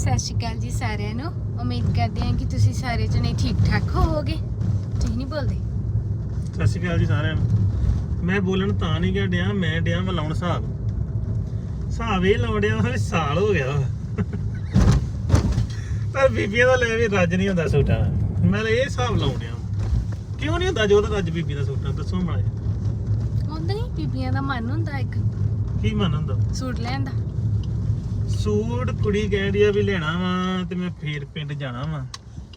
ਸਤਿ ਸ਼੍ਰੀ ਅਕਾਲ ਜੀ ਸਾਰਿਆਂ ਨੂੰ। ਉਮੀਦ ਕਰਦੇ ਹਾਂ ਕਿ ਤੁਸੀਂ ਸਾਰੇ ਜਣੇ ਠੀਕ ਠਾਕ ਹੋਵੋਗੇ। ਤੁਸੀਂ ਨਹੀਂ ਬੋਲਦੇ? ਸਤਿ ਸ਼੍ਰੀ ਅਕਾਲ ਜੀ ਸਾਰਿਆਂ ਨੂੰ। ਮੈਂ ਬੋਲਣ ਤਾਂ ਨਹੀਂ ਗਿਆ ਡਿਆ ਮੈਂ ਡਿਆ ਵਾ ਲਾਉਣ ਹਿਸਾਬ। ਹਿਸਾਬ ਇਹ ਲਾਉਣਿਆ ਹੋਏ ਸਾਲ ਹੋ ਗਿਆ। ਪਰ ਬੀਬੀਆਂ ਦਾ ਲੈ ਵੀ ਰੱਜ ਨਹੀਂ ਹੁੰਦਾ ਸੂਟਾਂ। ਮੈਂ ਇਹ ਹਿਸਾਬ ਲਾਉਣਿਆ ਕਿਉਂ ਨਹੀਂ ਹੁੰਦਾ ਜੋ ਤਾਂ ਰੱਜ ਬੀਬੀ ਦਾ ਸੂਟਾਂ? ਦੱਸੋ ਮਾੜਾ। ਹੁੰਦਾ ਨਹੀਂ ਬੀਬੀਆਂ ਦਾ ਮਨ ਹੁੰਦਾ ਇੱਕ। ਕੀ ਮਨ ਹੁੰਦਾ? ਸੂਟ ਲੈਣ ਦਾ। ਸੂਟ ਕੁੜੀ ਕਹਿੰਦੀ ਆ ਵੀ ਲੈਣਾ ਵਾ ਤੇ ਮੈਂ ਫੇਰ ਪਿੰਡ ਜਾਣਾ ਵਾ।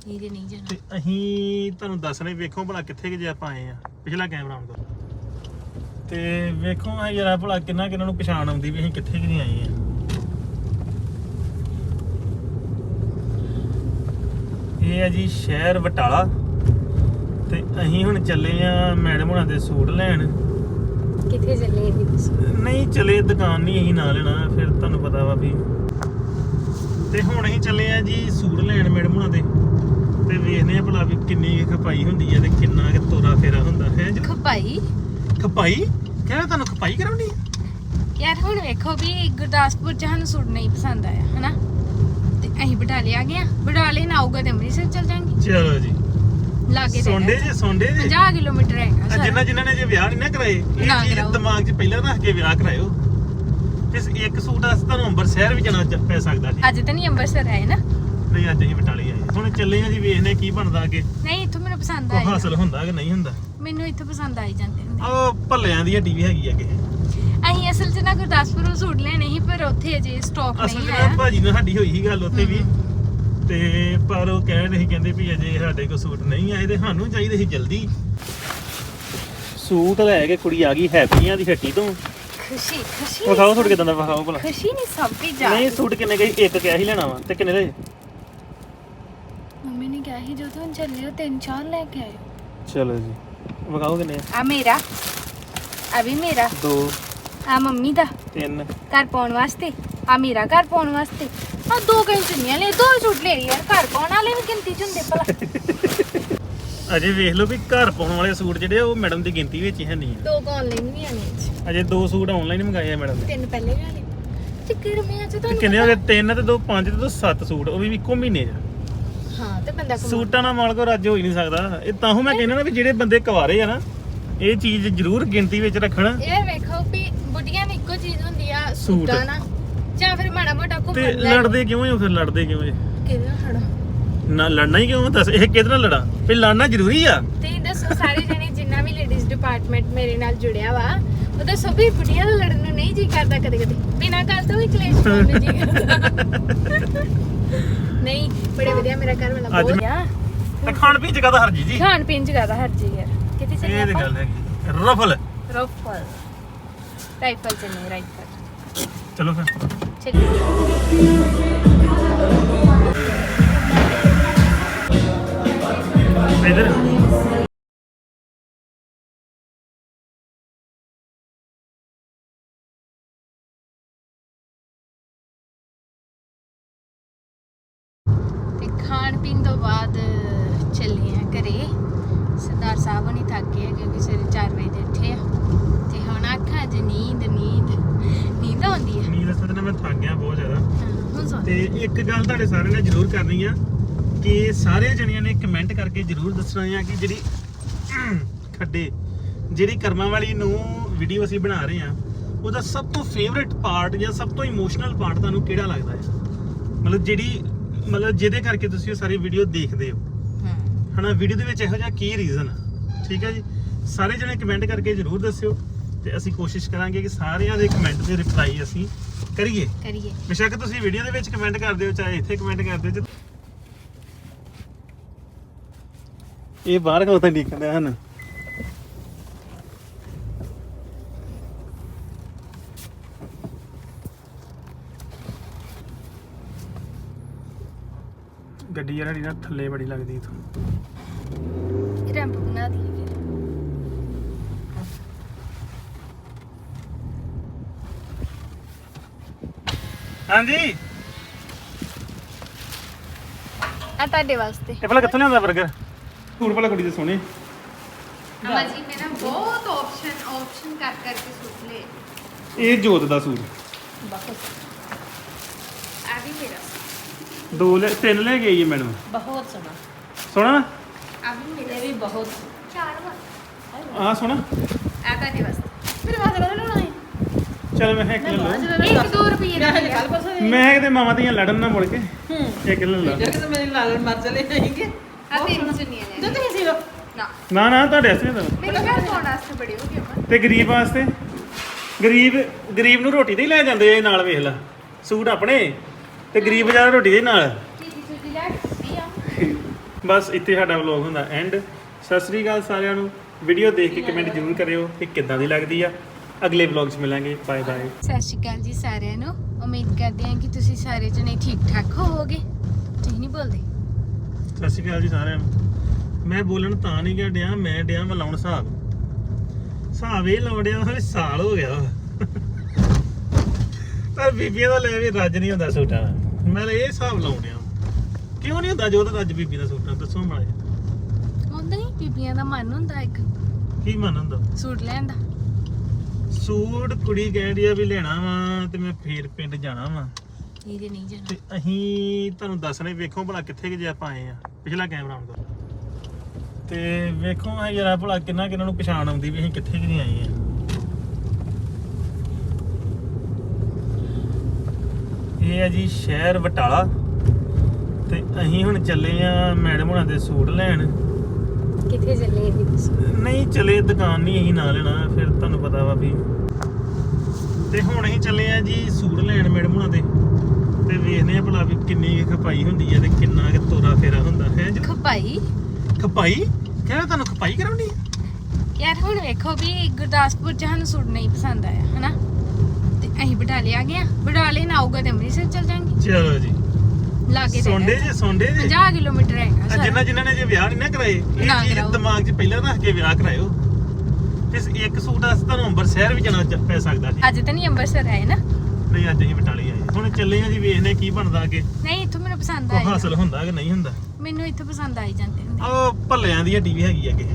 ਇਹ ਜੇ ਨਹੀਂ ਜਾਣਾ। ਤੇ ਅਸੀਂ ਤੁਹਾਨੂੰ ਦੱਸਣੇ ਵੇਖੋ ਭਲਾ ਕਿੱਥੇ ਕਿ ਜੇ ਆਪਾਂ ਆਏ ਆ ਪਿਛਲਾ ਕੈਮਰਾ ਆਨ ਕਰੋ ਤੇ ਵੇਖੋ ਆ ਯਾਰਾ ਭਲਾ ਕਿੰਨਾ ਕਿੰਨਾ ਨੂੰ ਪਛਾਣ ਆਉਂਦੀ ਵੀ ਅਸੀਂ ਕਿੱਥੇ ਕਿ ਨਹੀਂ ਆਏ ਆ। ਇਹ ਆ ਜੀ ਸ਼ਹਿਰ ਬਟਾਲਾ। ਤੇ ਅਸੀਂ ਹੁਣ ਚੱਲੇ ਆ ਮੈਡਮ ਹੁਣਾਂ ਦੇ ਸੂਟ ਲੈਣ। ਕਿੱਥੇ ਚੱਲੇ ਇਹ ਦੱਸੋ ਨਹੀਂ ਚਲੇ ਦੁਕਾਨ ਨਹੀਂ ਅਸੀਂ ਨਾ ਲੈਣਾ ਫਿਰ ਤੁਹਾਨੂੰ ਪਤਾ ਵਾ ਵੀ ਤੇ ਹੁਣ ਅਸੀਂ ਚੱਲੇ ਆ ਜੀ ਸੂਟ ਲੈਣ ਮੈਡਮ ਹੁਣਾਂ ਦੇ ਤੇ ਵੇਖਦੇ ਆ ਭਲਾ ਵੀ ਕਿੰਨੀ ਕੁ ਖਪਾਈ ਹੁੰਦੀ ਹੈ ਤੇ ਕਿੰਨਾ ਕਿ ਤੋਰਾ ਫੇਰਾ ਹੁੰਦਾ ਹੈ ਜੀ? ਖਪਾਈ? ਖਪਾਈ? ਕਹਿੰਦਾ ਤੁਹਾਨੂੰ ਖਪਾਈ ਕਰਾਉਣੀ ਹੈ ਯਾਰ ਹੁਣ ਵੇਖੋ ਵੀ ਗੁਰਦਾਸਪੁਰ ਚ ਸਾਨੂੰ ਸੂਟ ਨਹੀਂ ਪਸੰਦ ਆਇਆ ਹਨਾ? ਤੇ ਅਸੀਂ ਬਟਾਲੇ ਆ ਗਏ ਆ। ਬਟਾਲੇ ਨਾ ਆਊਗਾ ਤੇ ਅੰਮ੍ਰਿਤਸਰ ਚੱਲ ਜਾਾਂਗੇ। ਚਲੋ ਜੀ। ਲਾਗੇ ਸੌਂਡੇ। ਜੀ ਸੌਂਡੇ ਜੀ। 50 ਕਿਲੋਮੀਟਰ ਹੈਗਾ ਆ ਸਾਰਾ। ਜਿਨ੍ਹਾਂ ਜਿਨ੍ਹਾਂ ਨੇ ਜੇ ਵਿਆਹ ਨਹੀਂ ਨਾ ਕਰਾਏ ਇਹ ਨਾ ਚੀਜ਼ ਕਰਾਓ। ਦਿਮਾਗ 'ਚ ਪਹਿਲਾਂ ਰੱਖ ਕੇ ਵਿਆਹ ਕਰਾਇਓ। ਤੇ ਇੱਕ ਸੂਟ ਅਸ ਤੁਹਾਨੂੰ ਅੰਮ੍ਰਿਤਸਰ ਵੀ ਜਾਣਾ ਚ- ਪੈ ਸਕਦਾ ਜੀ। ਅੱਜ ਤਾਂ ਨਹੀਂ ਅੰਮ੍ਰਿਤਸਰ ਆਏ ਨਾ। ਨਹੀਂ ਅੱਜ ਅਸੀਂ ਬਟਾਲੇ ਆਏ। ਹੁਣ ਚੱਲੇ ਆ ਜੀ ਵੇਖਦੇ ਕੀ ਬਣਦਾ ਅੱਗੇ। ਨਹੀਂ ਇੱਥੋਂ ਮੈਨੂੰ ਪਸੰਦ ਕੋ ਆਇਆ ਹਾਸਲ ਹੁੰਦਾ ਕਿ ਨਹੀਂ ਹੁੰਦਾ? ਮੈਨੂੰ ਇੱਥੋਂ ਪਸੰਦ ਆਈ ਜਾਂਦੇ ਹੁੰਦੇ। ਉਹ ਭੱਲਿਆਂ ਦੀ ਹੱਡੀ ਵੀ ਹੈਗੀ ਅੱਗੇ। ਅਸੀਂ ਅਸਲ 'ਚ ਨਾ ਗੁਰਦਾਸਪੁਰੋਂ ਸੂਟ ਲੈਣੇ ਸੀ ਪਰ ਉੱਥੇ ਅਜੇ ਸਟਾਕ ਅਸਲ ਨਹੀਂ ਆਇਆ। ਨਾ ਭਾਜੀ ਨਾਲ ਸਾਡੀ ਹੋਈ ਸੀ ਗੱਲ ਉੱਥੇ ਵੀ ਹਮ। ਤੇ ਪਰ ਉਹ ਕਹਿ ਸੀ ਕਹਿੰਦੇ ਵੀ ਅਜੇ ਸਾਡੇ ਕੋਲ ਸੂਟ ਨਹੀਂ ਆਏ ਤੇ ਸਾਨੂੰ ਚਾਹੀਦੇ ਸੀ ਜਲਦੀ। ਸੂਟ ਲੈ ਕੇ ਕੁੜੀ ਆ ਗਈ ਹੈਪੀਆਂ ਦੀ ਹੱਟੀ ਤੋਂ। ਖੁਸ਼ੀ ਖੁਸ਼ੀ ਵਿਖਾਓ ਸੂਟ ਕਿਦਾਂ ਦਾ ਵਿਖਾਓ ਭਲਾ। ਖੁਸ਼ੀ ਨਹੀਂ ਸਭ ਦੀ ਜਾ ਨਹੀਂ ਸੂਟ ਕਿੰਨੇ ਗਈ ਇੱਕ ਕਿਹਾ ਸੀ ਲੈਣਾ ਵਾ ਤੇ ਕਿੰਨੇ ਦੇ? ਮੰਮੀ ਨੇ ਕਿਹਾ ਸੀ ਜਦੋਂ ਹੁਣ ਚੱਲੇ ਹੋ ਤਿੰਨ ਚਾਰ ਲੈ ਕੇ ਆਇਓ। ਚਲੋ ਜੀ। ਵਿਖਾਓ ਕਿੰਨੇ ਆ? ਆ ਮੇਰਾ। ਆ ਵੀ ਮੇਰਾ। ਦੋ। ਆ ਮੰਮੀ ਦਾ। ਤਿੰਨ। ਘਰ ਪਾਉਣ ਵਾਸਤੇ। ਆ ਮੇਰਾ ਘਰ ਪਾਉਣ ਵਾਸਤੇ। ਆ ਦੋ ਕਈ ਚੁੰਨੀਆਂ ਲੈ ਦੋ ਸੂਟ ਲੈ ਰਹੀ ਯਾਰ ਘਰ ਪਾਉਣ ਵਾਲੇ ਵੀ ਗਿਣਤੀ ਚ ਹੁੰਦੇ ਭਲਾ। ਅਜੇ ਵੇਖ ਲਓ ਵੀ ਘਰ ਪਾਉਣ ਵਾਲੇ ਸੂਟ ਜਿਹੜੇ ਆ ਉਹ ਮੈਡਮ ਦੀ ਗਿਣਤੀ ਵਿੱਚ ਹੀ ਹੈ ਨਹੀਂ। ਦੋ ਆਨਲਾਈਨ ਵੀ ਆਣੇ ਅਜੇ ਦੋ ਸੂਟ ਆਨਲਾਈਨ ਮੰਗਾਏ ਆ ਮੈਡਮ ਨੇ। ਤਿੰਨ ਪਹਿਲੇ ਵੀ ਆਣੇ ਤੇ ਗਰਮੀਆਂ ਚ ਤੇ ਤੁਹਾਨੂੰ ਕਿੰਨੇ ਹੋ ਗਏ? ਤਿੰਨ ਤੇ ਦੋ ਪੰਜ ਤੇ ਦੋ ਸੱਤ ਸੂਟ ਉਹ ਵੀ ਇੱਕੋ ਮਹੀਨੇ 'ਚ। ਹਾਂ ਤੇ ਬੰਦਾ ਕਮਾ- ਸੂਟਾਂ ਨਾਲ ਮਾਲ ਕੋ ਰੱਜ ਹੋ ਹੀ ਨਹੀਂ ਸਕਦਾ। ਇਹ ਤਾਂ ਮੈਂ ਕਹਿੰਦਾ ਨਾ ਵੀ ਜਿਹੜੇ ਬੰਦੇ ਕੁਆਰੇ ਆ ਨਾ ਇਹ ਚੀਜ਼ ਜ਼ਰੂਰ ਗਿਣਤੀ ਵਿੱਚ ਰੱਖਣ। ਇਹ ਵੇਖੋ ਵੀ ਬੁੱਢੀਆਂ ਨੂੰ ਇੱਕੋ ਚੀਜ਼ ਹੁੰਦੀ ਆ ਸੂਟ। ਸੂਟਾਂ। ਨਾ ਤੇ ਲੜਦੇ ਕਿਉਂ ਹੋ ਫਿਰ? ਲੜਦੇ ਕਿਉਂ ਜੇ ਕਿਹਦੇ ਨਾਲ ਖੜਾ ਨਾ ਲੜਨਾ ਹੀ ਕਿਉਂ? ਦੱਸ ਇਹ ਕਿਹਦੇ ਨਾਲ ਲੜਾਂ? ਵੀ ਲੜਨਾ ਜ਼ਰੂਰੀ ਆ। ਤੇ ਦੱਸੋ ਸਾਰੇ ਜਣੇ ਜਿੰਨਾ ਵੀ ਲੇਡੀਜ਼ ਡਿਪਾਰਟਮੈਂਟ ਮੇਰੇ ਨਾਲ ਜੁੜਿਆ ਵਾ ਉਹ ਦੱਸੋ ਵੀ ਬੁੱਢੀਆਂ ਦਾ ਲੜਨ ਨੂੰ ਨਹੀਂ ਜੀ ਕਰਦਾ ਕਦੇ ਕਦੇ ਬਿਨਾਂ ਗੱਲ ਤੋਂ ਵੀ ਕਲੇਸ਼ ਪਾਉਣ ਨੂੰ ਜੀ ਕਰਦਾ। ਨਹੀਂ ਬੜੇ ਵਧੀਆ ਮੇਰਾ ਘਰ ਵਾਲਾ ਅੱਜ ਬਹੁਤ ਮੈਂ- ਆ। ਤੇ ਖਾਣ ਪੀਣ ਜਗ੍ਹਾ ਤਾਂ ਹਰਜੀ ਜੀ? ਖਾਣ ਪੀਣ ਜਗ੍ਹਾ ਦਾ ਹਰ ਜੀ ਯਾਰ। ਕਿੱਥੇ ਚੱਲੇ ਇਹ ਤੇ ਗੱਲ ਹੈਗੀ। ਰਫਲ। ਰੋਫਲ। ਰਾਈਫਲ ਚੱਲੇ ਰਾਈਫਲ। ਚਲੋ ਫਿਰ। ਚੱਲੇ ਖਾਣ ਪੀਣ ਤੋਂ ਬਾਅਦ ਚੱਲੇ ਆ ਘਰੇ। ਸਰਦਾਰ ਸਾਹਿਬ ਨਹੀਂ ਥੱਕ ਕਿਉਂਕਿ ਸਵੇਰੇ 4 ਵਜੇ ਦੇ ਉੱਠੇ ਆ। ਤੇ ਹੁਣ ਅੱਖਾਂ 'ਚ ਨੀਂਦ ਨੀਂਦ ਆਉਂਦੀ ਹੈ ਨੀਂਦ ਅਸਲ ਤੇ ਨਾ ਮੈਂ ਥੱਕ ਗਿਆ ਬਹੁਤ ਜ਼ਿਆਦਾ। ਹੁਣ ਤੇ ਇੱਕ ਗੱਲ ਤੁਹਾਡੇ ਸਾਰਿਆਂ ਨੇ ਜ਼ਰੂਰ ਕਰਨੀ ਆ ਕਿ ਸਾਰੇ ਜਣਿਆਂ ਨੇ ਕਮੈਂਟ ਕਰਕੇ ਜ਼ਰੂਰ ਦੱਸਣਾ ਆ ਕਿ ਜਿਹੜੀ ਖੱਡੇ ਜਿਹੜੀ ਕਰਮਾਂ ਵਾਲੀ ਨੂੰ ਵੀਡੀਓ ਅਸੀਂ ਬਣਾ ਰਹੇ ਆ ਉਹਦਾ ਸਭ ਤੋਂ ਫੇਵਰਿਟ ਪਾਰਟ ਜਾਂ ਸਭ ਤੋਂ ਇਮੋਸ਼ਨਲ ਪਾਰਟ ਤੁਹਾਨੂੰ ਕਿਹੜਾ ਲੱਗਦਾ ਹੈ ਮਤਲਬ ਜਿਹੜੀ ਮਤਲਬ ਜਿਹਦੇ ਕਰਕੇ ਤੁਸੀਂ ਉਹ ਸਾਰੀ ਵੀਡੀਓ ਦੇਖਦੇ ਹੋ। ਹਾਂ। ਹਨਾ ਵੀਡੀਓ ਦੇ ਵਿੱਚ ਇਹੋ ਜਿਹਾ ਕੀ ਰੀਜ਼ਨ ਆ? ਠੀਕ ਹੈ ਜੀ? ਸਾਰੇ ਜਣੇ ਕਮੈਂਟ ਕਰਕੇ ਜ਼ਰੂਰ ਦੱਸਿਓ ਤੇ ਅਸੀਂ ਕੋਸ਼ਿਸ਼ ਕਰਾਂਗੇ ਕਿ ਸਾਰਿਆਂ ਦੇ ਕਮੈਂਟ ਦੇ ਰਿਪਲਾਈ ਅਸੀਂ ਕਰੀਏ? ਕਰੀਏ। ਬੇਸ਼ੱਕ ਤੁਸੀਂ ਵੀਡੀਓ ਦੇ ਵਿੱਚ ਕਮੈਂਟ ਕਰਦੇ ਹੋ ਚਾਹੇ ਇੱਥੇ ਕਮੈਂਟ ਕਰਦੇ ਹੋ ਜੇ- ਇਹ ਬਾਹਰ ਕਦੋਂ ਤੱਕ ਨਿਕਲਦੇ ਹਨ? ਗੱਡੀ ਜਿਹੜੀ ਨਾ ਥੱਲੇ ਬੜੀ ਲੱਗਦੀ ਇਥੋਂ। ਰੈਂਪ ਬਣਾ ਦਈਏ। ਹਾਂਜੀ। ਆ ਤੁਹਾਡੇ ਵਾਸਤੇ। ਇਹ ਭਲਾ ਕਿੱਥੋਂ ਲਿਆਉਂਦਾ 버ਗਰ ਸੂਟ ਭਲਾ ਕੁੜੀ ਦੇ ਸੋਹਣੇ। ਅਮਾ ਜੀ ਮੇਰਾ ਬਹੁਤ ਆਪਸ਼ਨ ਆਪਸ਼ਨ ਕਰ ਕਰਕੇ ਸੁੱਟ ਲਏ। ਇਹ ਜੋਤ ਦਾ ਸੂਟ। ਬਸ ਆ ਵੀ ਮੇਰਾ। ਦੋ ਲੈ ਤਿੰਨ ਲੈ ਕੇ ਆਈਏ ਮੈਡਮ। ਬਹੁਤ ਸੋਹਣਾ। ਸੋਹਣਾ ਅਭੀ ਮਿਲੇ ਵੀ ਬਹੁਤ। ਚਾਰ ਵਾ ਆ ਸੋਹਣਾ। ਆ ਕਾ ਦਿਵਸ ਮੇਰੇ ਵਾਸਤੇ। ਬਣਾ ਲੈਣਾ ਹੈ ਚਲ ਮੈਂ ਇੱਕ ਲੈ ਲਓ 1 2 ਰੁਪਏ ਦਾ ਕੱਲ ਪਰਸੋਂ ਮੈਂ ਕਿਤੇ ਮਾਵਾਂ ਦੀਆਂ ਲੜਨ ਨਾ ਮੁੜ ਕੇ। ਹੂੰ। ਇੱਕ ਲੈ ਲਾ ਜਦ ਮੇਰੇ ਨਾਲ ਮਰ ਚਲੇ ਜਾਏਗੇ ਆ ਤਿੰਨ ਚੁੰਨੀਆਂ ਨੇ। ਜਦੋਂ ਤੁਸੀਂ ਲੋ ਨਾ। ਨਾ ਨਾ ਤੁਹਾਡੇ ਵਾਸਤੇ ਨਹੀਂ ਦਵਾਂ ਮੇਰੇ ਘਰ ਪਾਉਣ ਵਾਸਤੇ ਬੜੀ ਹੋ ਗਈ ਤੇ ਗਰੀਬ ਵਾਸਤੇ? ਗਰੀਬ ਗਰੀਬ ਨੂੰ ਰੋਟੀ ਦੇ ਹੀ ਲੈ ਜਾਂਦੇ ਆ ਨਾਲ ਵੇਖ ਲੈ। ਸੂਟ ਆਪਣੇ ਤੇ ਗਰੀਬ ਵਿਚਾਰਾ ਰੋਟੀ ਦੇ ਨਾਲ। ਚੀਜੀ ਚੂਜੀ ਲੈ ਕੇ ਆ। ਬਸ ਇੱਥੇ ਸਾਡਾ ਵਲੌਗ ਹੁੰਦਾ। ਐਂਡ ਸਤਿ ਸ੍ਰੀ ਅਕਾਲ ਸਾਰਿਆਂ ਨੂੰ। ਵੀਡੀਓ ਦੇਖ ਕੇ ਕਮੈਂਟ ਜ਼ਰੂਰ ਕਰਿਓ ਕਿ ਕਿੱਦਾਂ ਦੀ ਲੱਗਦੀ ਆ। ਅਗਲੇ ਵਲੌਗ 'ਚ ਮਿਲਾਂਗੇ। ਬਾਏ ਬਾਏ ਸਤਿ ਸ਼੍ਰੀ ਅਕਾਲ ਜੀ ਸਾਰਿਆਂ ਨੂੰ। ਉਮੀਦ ਕਰਦੇ ਹਾਂ ਕਿ ਤੁਸੀਂ ਸਾਰੇ ਜਣੇ ਠੀਕ ਠਾਕ ਹੋਵੋਗੇ। ਤੁਸੀਂ ਨਹੀਂ ਬੋਲਦੇ? ਸਤਿ ਸ਼੍ਰੀ ਅਕਾਲ ਜੀ ਸਾਰਿਆਂ ਨੂੰ। ਮੈਂ ਬੋਲਣ ਤਾਂ ਨਹੀਂ ਗਿਆ ਡਿਆ ਮੈਂ ਡਿਆ ਮੈਂ ਲਾਉਣ ਹਿਸਾਬ। ਹਿਸਾਬ ਇਹ ਲਾਉਣਿਆ ਹਲੇ ਸਾਲ ਹੋ ਗਿਆ। ਪਰ ਬੀਬੀਆਂ ਦਾ ਲੈ ਵੀ ਰੱਜ ਨਹੀਂ ਹੁੰਦਾ ਸੂਟਾਂ ਮੈਂ ਇਹ ਹਿਸਾਬ ਲਾਉਣਿਆ ਕਿਉਂ ਨਹੀਂ ਹੁੰਦਾ ਜੋ ਤਾਂ ਰੱਜ ਬੀਬੀ ਦਾ ਸੂਟਾਂ ਦੱਸੋ ਮਾੜਾ ਜਿਹਾ। ਹੁੰਦਾ ਨਹੀਂ ਬੀਬੀਆਂ ਦਾ ਮਨ ਹੁੰਦਾ ਇੱਕ। ਕੀ ਮਨ ਹੁੰਦਾ? ਸੂਟ ਲੈਣ ਦਾ। ਸੂਟ ਕੁੜੀ ਕਹਿੰਦੀ ਆ ਵੀ ਲੈਣਾ ਵਾ ਤੇ ਮੈਂ ਫੇਰ ਪਿੰਡ ਜਾਣਾ ਵਾ। ਇਹ ਜੇ ਨਹੀਂ ਜਾਣਾ। ਤੇ ਅਸੀਂ ਤੁਹਾਨੂੰ ਦੱਸਣੇ ਵੇਖੋ ਭਲਾ ਕਿੱਥੇ ਕਿ ਜੇ ਆਪਾਂ ਆਏ ਆ ਪਿਛਲਾ ਕੈਮਰਾ ਆਉਣ ਦਾ। ਤੇ ਵੇਖੋ ਆ ਯਾਰ ਭਲਾ ਕਿੰਨਾ ਕਿੰਨਾ ਨੂੰ ਪਛਾਣ ਆਉਂਦੀ ਵੀ ਅਸੀਂ ਕਿੱਥੇ ਕਿ ਨਹੀਂ ਆਏ ਆ। ਇਹ ਆ ਜੀ ਸ਼ਹਿਰ ਬਟਾਲਾ। ਤੇ ਅਸੀਂ ਹੁਣ ਚੱਲੇ ਆ ਮੈਡਮ ਹੁਣਾਂ ਦੇ ਸੂਟ ਲੈਣ। ਕਿੱਥੇ ਚੱਲੇ ਨਹੀਂ ਚਲੇ ਦੁਕਾਨ ਨਹੀਂ ਅਸੀਂ ਨਾ ਲੈਣਾ ਫਿਰ ਤੁਹਾਨੂੰ ਪਤਾ ਵਾ ਵੀ। ਤੇ ਹੁਣ ਅਸੀਂ ਚੱਲੇ ਆ ਜੀ ਸੂਟ ਲੈਣ ਮੈਡਮ ਹੁਣਾਂ ਦੇ ਤੇ ਵੇਖਦੇ ਆ ਭਲਾ ਵੀ ਕਿੰਨੀ ਕੁ ਖਪਾਈ ਹੁੰਦੀ ਹੈ ਤੇ ਕਿੰਨਾ ਕੁ ਤੋਰਾ ਫੇਰਾ ਹੁੰਦਾ ਹੈ ਜੀ? ਖਪਾਈ? ਖਪਾਈ? ਕਹਿੰਦਾ ਤੁਹਾਨੂੰ ਖਪਾਈ ਕਰਾਉਣੀ ਹੈ ਯਾਰ ਹੁਣ ਵੇਖੋ ਵੀ ਗੁਰਦਾਸਪੁਰ ਚ ਸਾਨੂੰ ਸੂਟ ਨਹੀਂ ਪਸੰਦ ਆਇਆ ਹਨਾ? ਤੇ ਅਸੀਂ ਬਟਾਲੇ ਆ ਗਏ ਆ। ਬਟਾਲੇ ਨਾ ਆਊਗਾ ਤੇ ਅੰਮ੍ਰਿਤਸਰ ਚੱਲ ਜਾਾਂਗੇ। ਚਲੋ ਜੀ। ਲਾਗੇ ਤੇ ਸੌਂਡੇ ਜੇ ਸੌਂਡੇ ਜੇ। 50 ਕਿਲੋਮੀਟਰ ਹੈਗਾ ਆ ਸਾਰਾ। ਜਿਨ੍ਹਾਂ ਜਿਨ੍ਹਾਂ ਨੇ ਜੇ ਵਿਆਹ ਨਹੀਂ ਨਾ ਕਰਾਏ ਇਹ ਨਾ ਚੀਜ਼ ਕਰਾਓ। ਦਿਮਾਗ 'ਚ ਪਹਿਲਾਂ ਰੱਖ ਕੇ ਵਿਆਹ ਕਰਾਇਓ। ਤੇ ਇੱਕ ਸੂਟ ਵਾਸਤੇ ਤੁਹਾਨੂੰ ਅੰਮ੍ਰਿਤਸਰ ਵੀ ਜਾਣਾ ਚ- ਪੈ ਸਕਦਾ ਜੀ। ਅੱਜ ਤਾਂ ਨਹੀਂ ਅੰਮ੍ਰਿਤਸਰ ਆਏ ਨਾ। ਨਹੀਂ ਅੱਜ ਅਸੀਂ ਬਟਾਲੇ ਆਏ। ਹੁਣ ਚੱਲੇ ਆ ਜੀ ਵੇਖਦੇ ਕੀ ਬਣਦਾ ਅੱਗੇ। ਨਹੀਂ ਇੱਥੋਂ ਮੈਨੂੰ ਪਸੰਦ ਉਹ ਆਇਆ ਹਾਸਲ ਹੁੰਦਾ ਕਿ ਨਹੀਂ ਹੁੰਦਾ? ਮੈਨੂੰ ਇੱਥੋਂ ਪਸੰਦ ਆਈ ਜਾਂਦੇ ਹੁੰਦੇ। ਉਹ ਭੱਲਿਆਂ ਦੀ ਹੱਡੀ ਵੀ ਹੈਗੀ ਅੱਗੇ।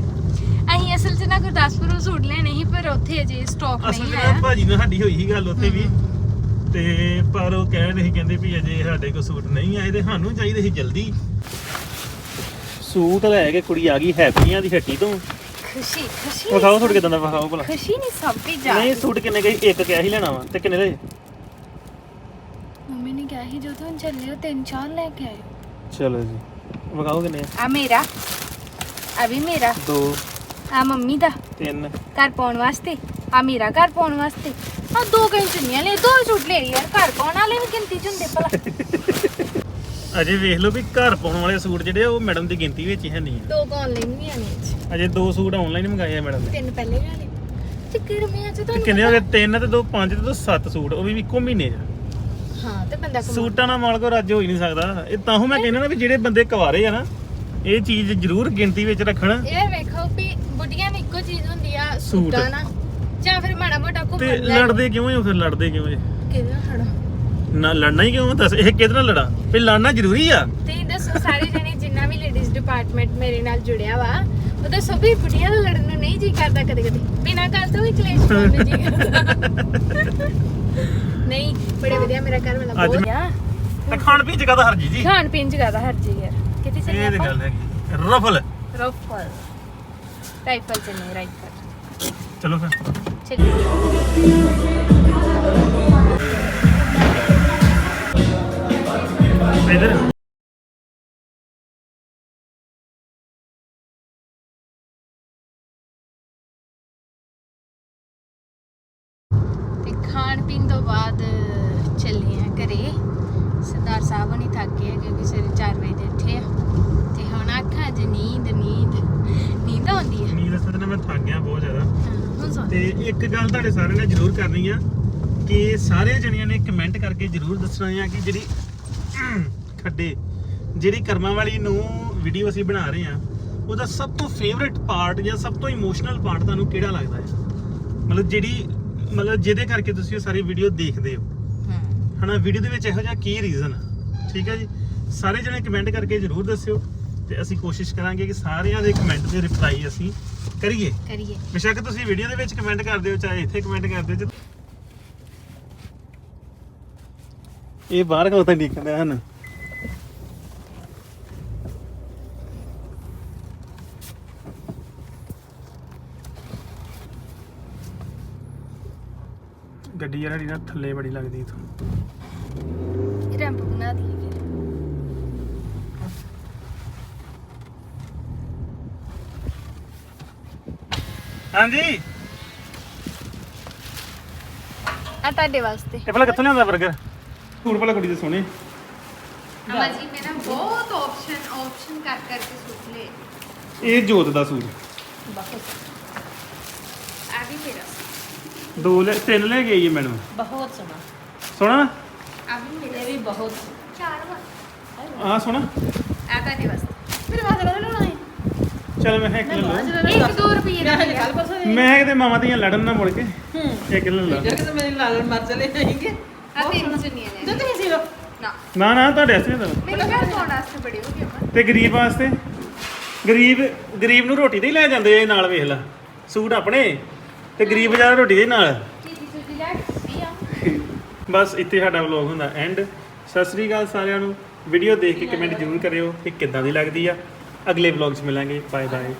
ਅਸੀਂ ਅਸਲ 'ਚ ਨਾ ਗੁਰਦਾਸਪੁਰੋਂ ਸੂਟ ਲੈਣੇ ਸੀ ਪਰ ਉੱਥੇ ਅਜੇ ਸਟਾਕ ਅਸਲ ਨਹੀਂ ਵਿੱਚ ਆਇਆ। ਭਾਜੀ ਨਾਲ ਸਾਡੀ ਹੋਈ ਸੀ ਗੱਲ ਉੱਥੇ ਵੀ ਹਮ। ਤੇ ਪਰ ਉਹ ਕਹਿ ਰਹੇ ਕਹਿੰਦੇ ਵੀ ਅਜੇ ਸਾਡੇ ਕੋਲ ਸੂਟ ਨਹੀਂ ਆਏ ਤੇ ਸਾਨੂੰ ਚਾਹੀਦੇ ਸੀ ਜਲਦੀ। ਸੂਟ ਲੈ ਕੇ ਕੁੜੀ ਆ ਗਈ ਹੈਪੀਆਂ ਦੀ ਹੱਟੀ ਤੋਂ। ਖੁਸ਼ੀ ਖੁਸ਼ੀ ਵਿਖਾਓ ਸੂਟ ਕਿਦਾਂ ਦਾ ਵਿਖਾਓ ਭਲਾ। ਖੁਸ਼ੀ ਨਹੀਂ ਸਭ ਦੀ ਜਾ ਨਹੀਂ ਸੂਟ ਕਿੰਨੇ ਗਈ ਇੱਕ ਕਿਹਾ ਸੀ ਲੈਣਾ ਵਾ ਤੇ ਕਿੰਨੇ ਦੇ? ਮੰਮੀ ਨੇ ਕਿਹਾ ਸੀ ਜਦੋਂ ਤੁਸੀਂ ਚੱਲੇ ਹੋ ਤਿੰਨ ਚਾਰ ਲੈ ਕੇ ਆਇਓ। ਚਲੋ ਜੀ। ਵਿਖਾਓ ਕਿੰਨੇ ਆ? ਆ ਮੇਰਾ। ਆ ਵੀ ਮੇਰਾ। ਦੋ। ਆ ਮੰਮੀ ਦਾ। ਤਿੰਨ। ਘਰ ਪਾਉਣ ਵਾਸਤੇ। ਆ ਮੇਰਾ ਘਰ ਪਾਉਣ ਵਾਸਤੇ। ਆ ਦੋ ਕਈ ਚੁੰਨੀਆਂ ਲੈ ਦੋ ਸੂਟ ਲੈ ਲਈ ਯਾਰ ਘਰ ਪਾਉਣ ਵਾਲੇ ਵੀ ਗਿਣਤੀ ਚ ਹੁੰਦੇ ਭਲਾ। ਅਜੇ ਵੇਖ ਲਓ ਵੀ ਘਰ ਪਾਉਣ ਵਾਲੇ ਸੂਟ ਜਿਹੜੇ ਆ ਉਹ ਮੈਡਮ ਦੀ ਗਿਣਤੀ ਵਿੱਚ ਹੀ ਹੈ ਨਹੀਂ। ਦੋ ਆਨਲਾਈਨ ਵੀ ਆਣੇ ਚ ਅਜੇ ਦੋ ਸੂਟ ਆਨਲਾਈਨ ਮੰਗਾਏ ਆ ਮੈਡਮ ਨੇ। ਤਿੰਨ ਪਹਿਲੇ ਲੈ ਲਏ ਤੇ ਗਰਮੀਆਂ ਚ ਤੇ ਤੁਹਾਨੂੰ ਕਿੰਨੇ ਹੋ ਗਏ? ਤਿੰਨ ਤੇ ਦੋ ਪੰਜ ਤੇ ਦੋ ਸੱਤ ਸੂਟ ਉਹ ਵੀ ਇੱਕੋ ਮਹੀਨੇ 'ਚ। ਹਾਂ ਤੇ ਬੰਦਾ ਕਮਾ ਸੂਟਾਂ ਨਾਲ ਮਾਲ ਕੋ ਰੱਜ ਹੋ ਹੀ ਨਹੀਂ ਸਕਦਾ। ਇਹ ਤਾਂ ਮੈਂ ਕਹਿੰਦਾ ਨਾ ਵੀ ਜਿਹੜੇ ਬੰਦੇ ਕੁਆਰੇ ਆ ਨਾ ਇਹ ਚੀਜ਼ ਜ਼ਰੂਰ ਗਿਣਤੀ ਵਿੱਚ ਰੱਖਣ। ਇਹ ਵੇਖੋ ਵੀ ਬੁੱਢੀਆਂ ਨੂੰ ਇੱਕੋ ਚੀਜ਼ ਹੁੰਦੀ ਆ ਸੂਟ। ਮੋਟਾ ਤੇ ਲੜਦੇ ਕਿਉਂ ਹੋ ਫਿਰ? ਲੜਦੇ ਕਿਉਂ ਜੇ ਕਿਹਦੇ ਨਾਲ ਖੜਾ ਨਾ ਲੜਨਾ ਹੀ ਕਿਉਂ? ਦੱਸ ਇਹ ਕਿਹਦੇ ਨਾਲ ਲੜਾਂ? ਵੀ ਲੜਨਾ ਜ਼ਰੂਰੀ ਆ। ਤੇ ਦੱਸੋ ਸਾਰੇ ਜਣੇ ਜਿੰਨਾ ਵੀ ਲੇਡੀਜ਼ ਡਿਪਾਰਟਮੈਂਟ ਮੇਰੇ ਨਾਲ ਜੁੜਿਆ ਵਾ ਉਹ ਦੱਸੋ ਵੀ ਬੁੱਢੀਆਂ ਦਾ ਲੜਨ ਨੂੰ ਨਹੀਂ ਜੀ ਕਰਦਾ ਕਦੇ ਕਦੇ ਬਿਨਾਂ ਗੱਲ ਤੋਂ ਵੀ ਕਲੇਸ਼ ਪਾਉਣ ਨੂੰ ਜੀ ਕਰਦਾ। ਨਹੀਂ ਬੜੇ ਵਧੀਆ ਮੇਰਾ ਘਰ ਵਾਲਾ ਅੱਜ ਬਹੁਤ ਮੈਂ- ਆ। ਤੇ ਖਾਣ ਪੀਣ ਜਗ੍ਹਾ ਤਾਂ ਹਰਜੀ ਜੀ? ਖਾਣ ਪੀਣ ਜਗ੍ਹਾ ਦਾ ਹਰ ਜੀ ਯਾਰ ਕਿਤੇ ਇਹ ਚੱਲੇ ਤੇ ਆਪਾਂ? ਗੱਲ ਹੈਗੀ। ਰਫਲ। ਰਫਲ। ਰਾਈਫਲ ਚੱਲੇ ਰਾਈਫਲ ਚਲੋ ਫਿਰ। ਚੱਲੇ ਇਧਰ ਤੇ ਖਾਣ ਪੀਣ ਤੋਂ ਬਾਅਦ ਚੱਲੇ ਆ ਘਰੇ। ਸਰਦਾਰ ਸਾਹਿਬ ਨਹੀਂ ਥੱਕੇ ਕਿਉਂਕਿ ਸਵੇਰੇ 4 ਵਜੇ ਉੱਠੇ ਆ। ਤੇ ਹੁਣ ਅੱਖਾਂ 'ਚ ਨੀਂਦ ਨੀਂਦ ਨੀਂਦ ਆਉਂਦੀ ਹੈ ਨੀਂਦ ਸੱਚ ਮੈਂ ਥੱਕ ਗਿਆ ਬਹੁਤ ਜ਼ਿਆਦਾ। ਤੇ ਇੱਕ ਗੱਲ ਤੁਹਾਡੇ ਸਾਰਿਆਂ ਨੇ ਜ਼ਰੂਰ ਕਰਨੀ ਆ ਕਿ ਸਾਰੇ ਜਣਿਆਂ ਨੇ ਕਮੈਂਟ ਕਰਕੇ ਜ਼ਰੂਰ ਦੱਸਣਾ ਆ ਕਿ ਜਿਹੜੀ ਖੱਡੇ ਜਿਹੜੀ ਕਰਮਾਂ ਵਾਲੀ ਨੂੰ ਵੀਡੀਓ ਅਸੀਂ ਬਣਾ ਰਹੇ ਆ ਉਹਦਾ ਸਭ ਤੋਂ ਫੇਵਰਿਟ ਪਾਰਟ ਜਾਂ ਸਭ ਤੋਂ ਇਮੋਸ਼ਨਲ ਪਾਰਟ ਤੁਹਾਨੂੰ ਕਿਹੜਾ ਲੱਗਦਾ ਹੈ ਮਤਲਬ ਜਿਹੜੀ ਮਤਲਬ ਜਿਹਦੇ ਕਰਕੇ ਤੁਸੀਂ ਉਹ ਸਾਰੀ ਵੀਡੀਓ ਦੇਖਦੇ ਹੋ। ਹਾਂ ਹਨਾ ਵੀਡੀਓ ਦੇ ਵਿੱਚ ਇਹੋ ਜਿਹਾ ਕੀ ਰੀਜ਼ਨ ਠੀਕ ਹੈ ਜੀ? ਸਾਰੇ ਜਣੇ ਕਮੈਂਟ ਕਰਕੇ ਜ਼ਰੂਰ ਦੱਸਿਓ ਤੇ ਅਸੀਂ ਕੋਸ਼ਿਸ਼ ਕਰਾਂਗੇ ਕਿ ਸਾਰਿਆਂ ਦੇ ਕਮੈਂਟ ਦੇ ਰਿਪਲਾਈ ਅਸੀਂ ਕਰੀਏ? ਕਰੀਏ। ਬੇਸ਼ੱਕ ਤੁਸੀਂ ਵੀਡੀਓ ਦੇ ਵਿੱਚ ਕਮੈਂਟ ਕਰਦੇ ਹੋ ਚਾਹੇ ਇੱਥੇ ਕਮੈਂਟ ਕਰਦੇ ਹੋ ਇਹ ਬਾਹਰ ਕੋਲ ਤਾਂ ਨਿਕਲਦੇ ਹਨ। ਗੱਡੀ ਜਿਹੜੀ ਨਾ ਥੱਲੇ ਬੜੀ ਲੱਗਦੀ ਇਥੋਂ। ਰੈਂਪ ਬਣਾ ਦੀ। ਹਾਂਜੀ। ਆ ਤੁਹਾਡੇ ਵਾਸਤੇ। ਇਹ ਭਲਾ ਕਿੱਥੋਂ ਲਿਆਂਦਾ 버ਗਰ ਸੂਟ ਭਲਾ ਕੁੜੀ ਦੇ ਸੋਹਣੇ। ਅਮਾ ਜੀ ਮੇਰਾ ਬਹੁਤ ਆਪਸ਼ਨ ਆਪਸ਼ਨ ਕਰ ਕਰਕੇ ਸੁੱਟ ਲਏ ਇਹ ਜੋਤ ਦਾ ਸੂਟ। ਬਹੁਤ। ਆ ਵੀ ਮੇਰਾ। ਦੋ ਲੈ ਤਿੰਨ ਲੈ ਕੇ ਆਈਏ ਮੈਡਮ। ਬਹੁਤ ਸੋਹਣਾ। ਸੋਹਣਾ ਆ ਵੀ ਮੇਰਾ। ਇਹ ਵੀ ਬਹੁਤ। ਚਾਰ ਵਾ ਆ ਸੋਹਣਾ। ਆ ਤੁਹਾਡੇ ਵਾਸਤੇ। ਮੇਰੇ ਵਾਸਤੇ ਕਦੋਂ ਲਾਉਣਾ ਹੈ? ਚਲ ਮੈਂ ਇੱਕ ਲੈ ਮੈਂ ਬਾਅਦ ਚ ਲਵਾਂ ਲੈ ਇੱਕ ਦੋ ਰੁਪਏ ਦਾ ਮੈਂ ਮਿਲਿਆ। ਕੱਲ ਪਰਸੋਂ ਦੇ ਮੈਂ ਕਿਤੇ ਮਾਵਾਂ ਦੀਆਂ ਲੜਨ ਨਾ ਮੁੜ ਕੇ। ਹੂੰ। ਇੱਕ ਲੈ ਲਾ ਜਦ ਕਿ ਮੇਰੀ ਲਾਲ ਮਰਚ ਲੈ ਆਏਗੇ। ਆ ਤਿੰਨ ਚੁੰਨੀਆਂ ਨੇ। ਨਹੀਂ ਸੀ ਲੋ ਨਾ। ਨਾ ਨਾ ਤੁਹਾਡੇ ਵਾਸਤੇ ਦਵਾਂ ਮੇਰੇ ਘਰ ਪਾਉਣ ਵਾਸਤੇ ਬੜੇ ਹੋ ਗਏ ਅਮਾ ਤੇ ਗਰੀਬ ਵਾਸਤੇ? ਗਰੀਬ ਗਰੀਬ ਨੂੰ ਰੋਟੀ ਤੇ ਹੀ ਲੈ ਜਾਂਦੇ ਆ ਨਾਲ ਵੇਖ ਲੈ। ਸੂਟ ਆਪਣੇ ਤੇ ਗਰੀਬ ਵਿਚਾਰਾ ਰੋਟੀ ਦੇ ਨਾਲ। ਚੀਜੀ ਲੈ ਆ। ਬਸ ਇੱਥੇ ਸਾਡਾ ਵਲੌਗ ਹੁੰਦਾ। ਐਂਡ ਸਤਿ ਸ੍ਰੀ ਅਕਾਲ ਸਾਰਿਆਂ ਨੂੰ। ਵੀਡੀਓ ਦੇਖ ਕੇ ਕਮੈਂਟ ਜ਼ਰੂਰ ਕਰਿਓ ਕਿ ਕਿੱਦਾਂ ਦੀ ਲੱਗਦੀ ਆ। ਅਗਲੇ ਵਲੌਗ 'ਚ ਮਿਲਾਂਗੇ। Bye bye